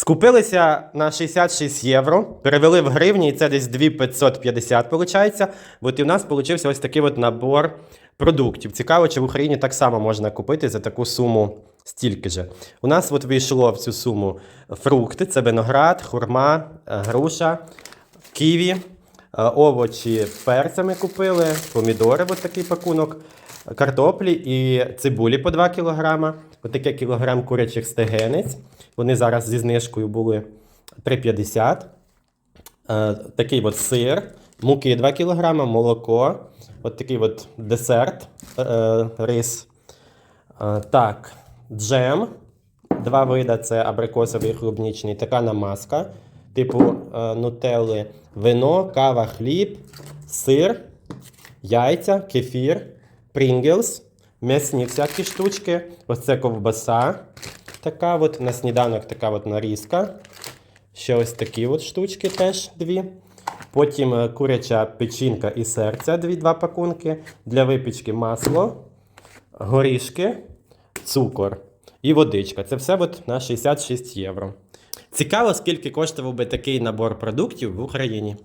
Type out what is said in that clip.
Скупилися на 66 євро, перевели в гривні, і це десь 2550 виходить. От і в нас вийшов ось такий от набор продуктів. Цікаво, чи в Україні так само можна купити за таку суму стільки же. У нас от війшло в цю суму фрукти: це виноград, хурма, е, груша, ківі, овочі перцями купили, помідори, от такий пакунок, картоплі і цибулі по 2 кг. Ось таке кілограм курячих стегенець. Вони зараз зі знижкою були 3,50. Е, такий от сир, муки 2 кг, молоко, от такий от десерт, е, рис. Е, так, джем. Два вида це абрикосовий і клубнічний, така намазка, типу е, нутелли, вино, кава, хліб, сир, яйця, кефір, Pringles, м'ясні всякі штучки. Ось це ковбаса. Така от на сніданок така от нарізка. Ще ось такі от штучки теж дві. Потім е, куряча печінка і серця, дві два пакунки. Для випічки масло, горішки, цукор і водичка. Це все от на 66 євро. Цікаво, скільки коштував би такий набор продуктів в Україні.